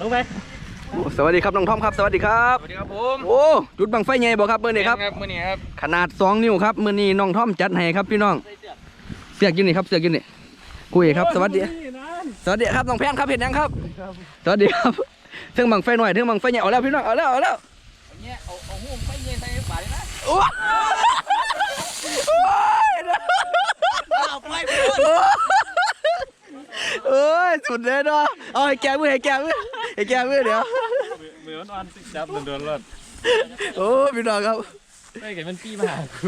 ลงไปโอ้สวัสดีครับน้องทอมครับสวัสดีครับ สวัสดีครับผมโอ้จุดบังไฟใหญ่บ่ครับมื้อนี้ครับมื่อนี้ครับขนาด 2 นิ้วครับมื้อนี้น้องทอมจัดให้ครับพี่น้องเสือกอยินนี่ครับเสือกอยินนี่คุยครับสวัสดี สวัสดีครับน้องแพนครับเห็นยังครับ สวัสดีครับเทิงบังไฟหน่อยเทิงบังไฟใหญ่เอาแล้วพี่น้องเอาแล้วเอาแล้วเนี่ยเอาเอาหูไปเย็นใส่ปากเลยนะโอ้ยโอ้ยเอาไปไปโอ้ยสุดเลยเนาะเอาให้แกมือให้แกมือ ให้แกมือเดี๋ยวมืออ่อนๆจับโดนๆรถโอ้ยพี่น้องครับไม่เห็นมันปี้มาหากู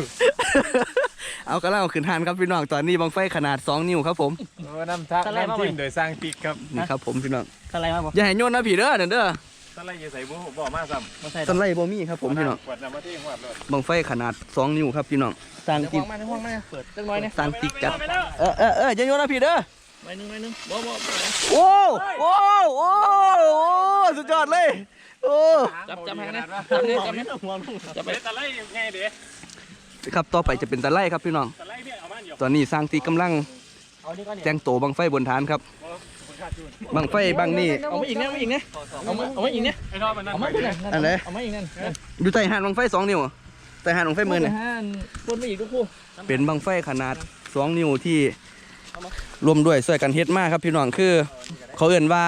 เอากระเล่าขึ้นทานครับพี่น้องตอนนี้บังไฟขนาด 2 นิ้วครับผมโอ้น้ำทักน้ำทิมโดยสร้างติ๊กครับนี่ครับผมพี่น้องอะไรมาบอกอย่าให้โยนนะพี่เด้อเด้อเด้อสไลด์อย่าใส่บุ้งบอกมาซ้ำมาใส่สันไล่บ่มีครับผมพี่น้องขวดน้ำมาที่หัวรถบังไฟขนาด 2 นิ้วครับพี่น้องสร้างในห้ติ๊อกงมาในห้องมาเปิดจังน้อยเนี่ยสร้างติ๊กจัดเออเออเอออย่าโยนนะพี่เด้อ ไปนึงไปนึงบ่บ่โอ้โอ้โอ้โอ้สุดยอดเลยโอ้จับจับให้นะจับเนี่ยจับเนี่ยหัวลุงจะไปตะไลไงเด้ครับต่อไปจะเป็นตะไลครับพี่น้องตะไลเนี่ยเอามาอยู่ตอนนี้สร้างติ๊กกำลังเอานี่ก็เนี่ยแจ้งโตบังไฟบนฐานครับบังไฟบังนี่เอามาอีกเนี่ยเอามาอีกเนี่ยเอามาเอามาอีกเนี่ยไอ้นอมันนั่นเอามาอีกเนี่ยอันไหนเอามาอีกนั่นอยู่ใต้หานบังไฟ2นิ้วใต้หานบังไฟหมื่นน่ะคนมาอีกทุกคู่เป็นบังไฟขนาด2นิ้วที่ รวมด้วยช่วยกันเฮ็ดมากครับพี่น้องคือ เขาเอื่นว่า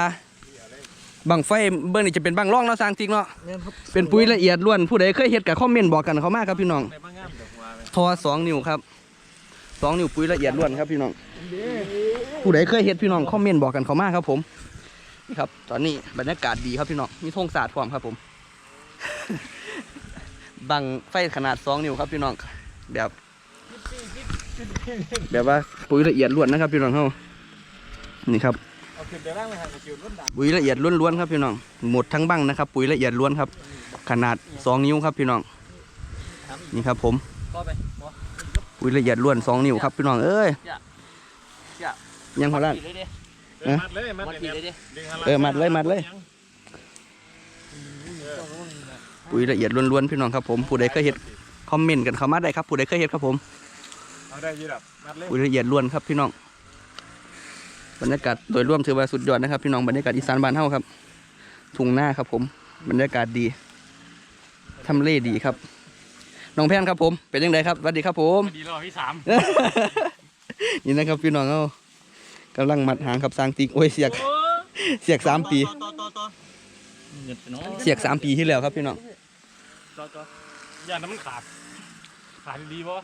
บังไฟเบิ่งนี่จะเป็นบังร่องเนาะสร้างติ๊กเนาะเนี่ยครับเป็นปุ๋ยละเอียดล้วนผู้ใดเคยเฮ็ดกับคอมเมนต์บอกกันเขามาครับพี่น้องในบ้างงามเดี๋ยวหัวไปทอสองนิ้วครับสองนิ้วปุ๋ยละเอียดล้วนครับพี่น้องผู้ใดเคยเฮ็ดพี่น้องคอมเมนต์บอกกันเขามาครับผมนี่ครับ ตอนนี้บรรยากาศดีครับพี่น้องมีธงศาสตร์พร้อมครับผมบังไฟขนาดสองนิ้วครับพี่น้องแบบ แบบว่าปุ๋ยละเอียดล้วนนะครับพี่น้องเฮานี่ครับเอาขึ้นเดี๋ยวร่างไปหาคิวรุ่นดังปุ๋ยละเอียดล้วนๆครับพี่น้องหมดทั้งบังนะครับ ปุ๋ยละเอียดล้วนครับ ขนาดสองนิ้วครับพี่น้องนี่ครับผมก็ไปปุ๋ยละเอียดล้วนสองนิ้วครับพี่น้องเอ้ยยังพอละเลยดิมัดเลยมัดมัดเลยเลยดิเออมัดเลยมัดเลยปุ๋ยละเอียดล้วนๆพี่น้องครับผมผู้ใดเคยเห็ดคอมเมนต์กันเข้ามาได้ครับผู้ใดเคยเห็ดครับผม เอาได้ยี่ดับมัดเลยปุ๋ยละเอียดล้วนครับพี่น้อง บรรยากาศโดยรวมถือว่าสุดยอดนะครับ พี่น้องบรรยากาศอีสานบ้านเฮาครับ ทุ่งหน้าครับผม บรรยากาศดีทำเลดีครับ น้องแพนครับผม เป็นยังไงครับสวัสดีครับผม ดีรอพี่สามนี่นะครับพี่น้องเอากำลังมัดหางกับสร้างติกโอ้ยเสียก เสียกสามปี ต่อต่อต่อเงินเนาะเสียกสามปีที่แล้วครับพี่น้องต่อต่ออย่าน้ำมันขาด ขาดดีป่ะ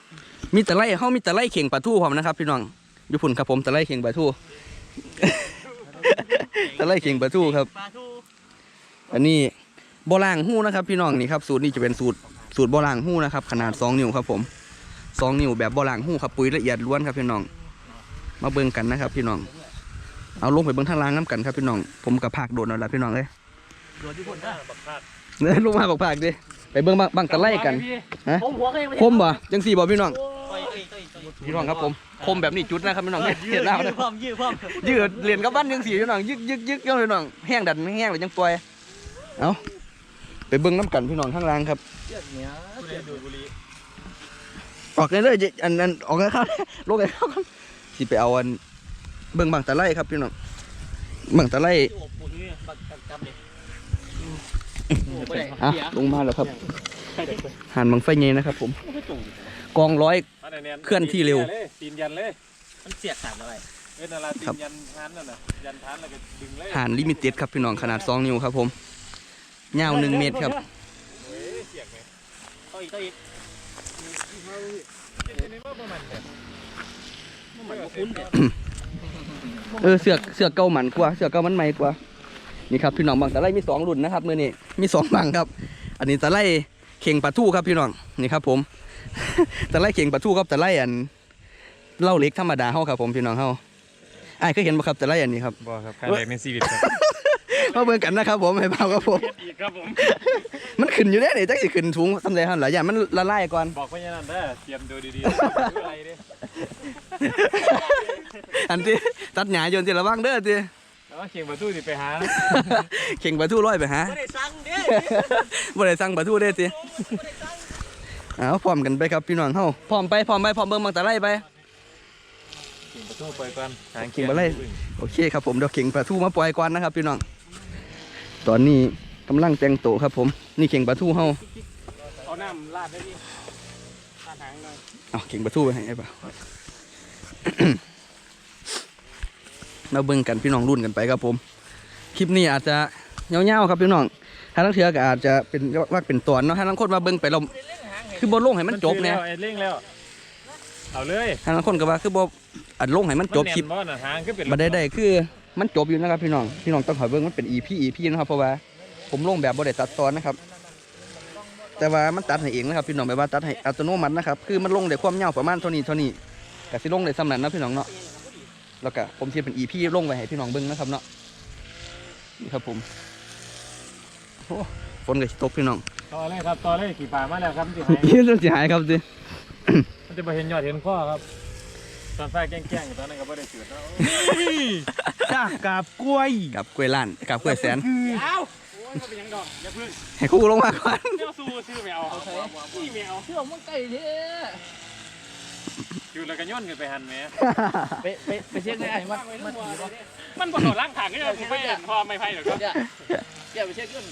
มีแต่ไล่เฮามีแต่ไล่เข่งปลาทูพร้อมนะครับ พี่น้องอยู่พุ่นครับผมแต่ไล่เข่งปลาทูแต่ไล่เข่งปลาทูครับ ปลาทูอันนี้บ่ล่างหู้นะครับ พี่น้องนี่ครับสูตรนี้จะเป็นสูตรสูตรบ่ล่างหู้นะครับ ขนาด 2 นิ้วครับผม 2 นิ้วแบบบ่ล่างหู้ครับปุ๋ยละเอียดล้วนครับพี่น้อง มาเบิ่งกันนะครับ พี่น้องเอาลงไปเบิ่งทางล่างน้ำกันครับพี่น้องผมกับภาคโดดเอาละพี่น้องเอ้ยโดนที่คนได้บักขาดเนื้อลงมาบอกภาคดิ ไปเบิ่งบังบังตะไล่กันผมหัวก็ยังไม่คมบ่จังสี่บ่พี่น้องไปไปไปพี่น้องครับผมคมแบบนี้จุดนะครับพี่น้องเห็นแล้วนะความยืดความยืดเหรียญกับบ้านยังสีพี่น้องยึกยึกยึกเจ้าพี่น้องแห้งดันแห้งเลยยังปล่อยเอาไปเบิ้งน้ำกันพี่น้องข้างล่างครับผู้ใดดูดบุหรี่ออกเลยเลยจะอันอันออกเลยครับลงเลยครับสิไปเอาอันเบิ้งบังตะไลครับพี่น้องบังตะไลโอ้โหนี่บักจำเลยอะลงมาแล้วครับหันบังไฟเงยนะครับ ผม กองร้อยเคลื่อนที่เร็วตีนยันเลยมันเสียขาดอะไรเอ้ยนาราตีนยันทานนั่นน่ะยันทานแล้วก็ดึงเลยหันลิมิเต็ดครับพี่น้องขนาด2นิ้วครับ ผมยาวหนึ่งเมตรครับเฮ้ยเสียกไหมต่ออีกต่ออีกเจ็บในว่าประมาณเนี่ยมันคุ้นเนี่ยเออเสือกเสือกเก่าหมันกว่า เสือกเก่ามันใหม่กว่า นี่ครับพี่น้องบางตะไลมีสองรุ่นนะครับมือนี้มีสองบังครับ อันนี้ตะไลเข่งปลาทูครับพี่น้องนี่ครับ ผมตะไลเข่งปลาทูครับตะไลอันเหล่าเล็กธรรมดาเฮาครับผมพี่น้องเฮาไอ้ายเคยเห็นบ่ครับตะไลอันนี้ครับบ่ครับครั้งแรกในชีวิตครับมาเบิ่งกันนะครับผมให้เบาครับผมอีกครับผม มันขึ้นอยู่แน่นี่จักสิขึ้นสูงสำเร็จหั่นหลายอย่างมันละลายก่อนบอกพญานันเด้อเตรียมดูดีๆอะไรเด้อันที่ตัดหญ้าโยนที่ระวังเด้อติ แล้วเข่งประตูสิไปหาเข่งปลาทูร้อยไปหาไม่ได้สั่งเด้บ่ได้สั่งปลาทูเด้อติเอาพร้อมกันไปครับพี่น้องเฮาพร้อมไปพร้อมไปพร้อมเบิ่งบางตะไลไปเข่งประตูไปก่อนเข่งบ่ไล่โอเคครับผมเดี๋ยวเข่งปลาทูมาปล่อยก่อนนะครับพี่น้องตอนนี้กำลังแต่งโตวครับผมนี่เข่งปลาทูเฮาเอาน้ำราดได้ดิราดหางหน่อยเอาเข่งปลาทูไปให้ไอ้ป่ะ มาเบิ่งกันพี่น้องรุ่นกันไปครับผม คลิปนี้อาจจะเงาวๆครับพี่น้องถ้าลังเทือก็อาจจะเป็นว่าเป็นตอนเนาะถ้าลังคนมาเบิ่งไปเราคือบอลงให้มันจบเนี่ยแล้วไอ้เร่งแล้วเอาเลยถ้าลังคนก็ว่าคือบออัดลงให้มันจบคลิปมันแน่นบ่น่ะหางคือเป็นมาได้ได้คือมันจบอยู่นะครับพี่น้อง พี่น้องต้องขอเบิ่งมันเป็น EP EP นะครับเพราะว่าผมลงแบบบ่ได้ตัดตอนนะครับ แต่ว่ามันตัดให้เองนะครับพี่น้องแบบว่าตัดให้อัตโนมัตินะครับ คือมันลงได้ความยาวประมาณเท่านี้เท่านี้ก็สิลงได้สำนั้นนะพี่น้องเนาะ แล้วก็ผมสิเป็น EP ลงไว้ให้พี่น้องเบิ่งนะครับเนาะนี่ครับผมโอ้ฝนก็สิตกพี่น้องต่อเลยครับต่อเลยขี่ป่ามาแล้วครับที่ไหนพี่ต้องสิหายครับสิมันจะมาเห็นยอดเห็นข้อครับตอนไฟแกล้งๆอยู่ตอนนั้นก็ไม่ได้จุดเนาะจ้ากาบกล้วยกับกล้วยล้านกับกล้วยแสนเอาโอ้ยมันเป็นหยังดอกอย่าพึ่งให้คู่ลงมาก่อนเจ้าสู้ซื้อแมวนี่แมว เชื่อมันไก่เท่ อยู่แล้วก็ย่นขึ้นไปหันแหมไปไปไปเช็คได้ไอ้มันมันดีป่ะมันบ่โดดล่างขางก็จะไม่เห็นพอไม่ไพ่หรอกครับเดี๋ยวเดี๋ยวไปเช็คกัน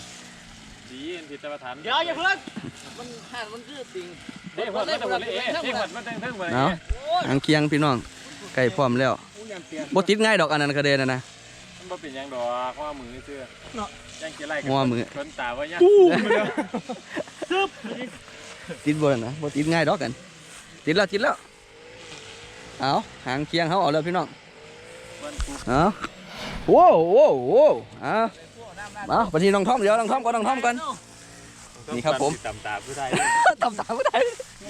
ดีอันผิดตะฐานเดี๋ยวอย่าเพิ่งมันห่านมันคือติงเด้พอดมันจะหมดเลยเอ๊ะที่หมดมันเทิงๆหมดเลยเนาะหางเคียงพี่น้องใกล้พร้อมแล้วบ่ติดง่ายดอกอันนั้นก็เดนนะนะมันบ่เป็นหยังดอกเพราะว่ามือเชื่อเนาะยังกี่ไล่กังัวมือชนตาว่ายังติดบ่ล่ะนะบ่ติดง่ายดอกกันติดแล้วติดแล้ว เอาหางเคียงเขาเอาแล้วพี่น้องมันกูเอาโว้วโว้วโว้วเอามาปทีน้องท่อมเดี๋ยวน้องท่อมก่อนน้องท่อมก่อนนี่ครับผมตำตาผู้ไทยตำตามไม่ได้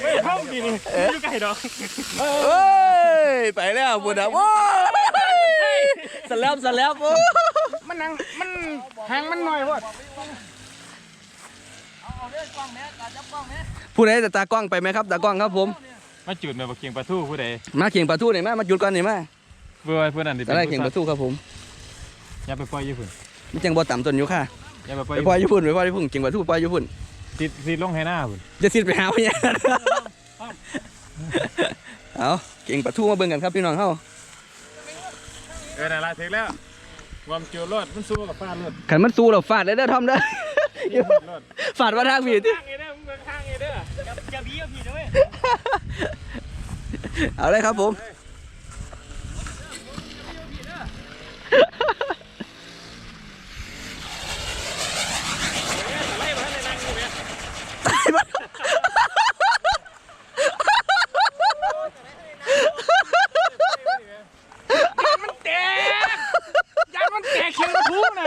เฮ้ยท่อมดีนี่อยู่ไกลดอกเอ้ยไปแล้วบุญอะโว้ยสแลบสแลบโอ้มันนังมันหางมันหน่อยวะผู้ใดจะตากล้องไปไหมครับตากล้องครับผม มาจุดแม่บ่เคียงปลาทูผู้ใดมาเข่งประตูหน่อยมามาหยุดก่อนหน่อยมาเบื่อเพื่อนนั่นดิจะได้เข่งประตูครับผมอย่าไปปล่อยอยู่พุ่นมันจังบ่ต่ำต้นอยู่ค่ะอย่าไปปล่ไปอยปล่อยอยู่พุ่นไปปล่อยอยู่พุ่นเข่งประตูปล่อยอยู่พุ่นติดติดลงให้หน้าพุ่นจะสิไปหาพญาเอาเก่งประตูมาเบิ่งกันครับพี่น้องเฮาเออนั่นล่ะถึงแล้ววอมเกียวรถมันสู้กับฟ้ารถขันมันสู้เราฟาดได้เด้อทอมเด้อรถฟาดมาทางพี่ที่ทางไงเด้อ อย่าอย่าบี้กับพี่เด้อเว้ยเอาเลยครับผม ไล่มาให้นั่งอยู่แม่ยานมันแตกเขียงกระทุ้งนะ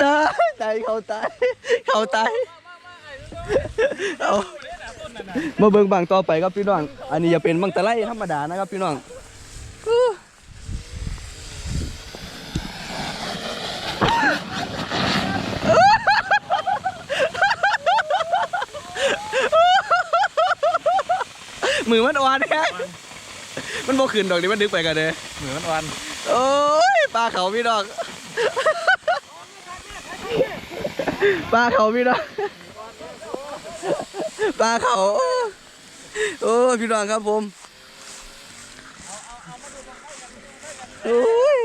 ตายตายเขาตายเขาตาย เอามาเบิ่งบางต่อไปครับพี่น้อง อันนี้จะเป็นบังตะไลธรรมดานะครับพี่น้องมือมันอ่อนแฮะมันบ่ขึ้นดอกนี่มันดึกไปกันเลยเหมือนวันโอ้ยปลาเขาพี่น้องปลาเขาพี่น้อง ปลาเขา โอ้พี่น้องครับผมโอ้ย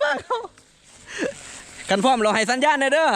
ปลาเขากันพร้อมเราให้สัญญาณหน่อยเด้อ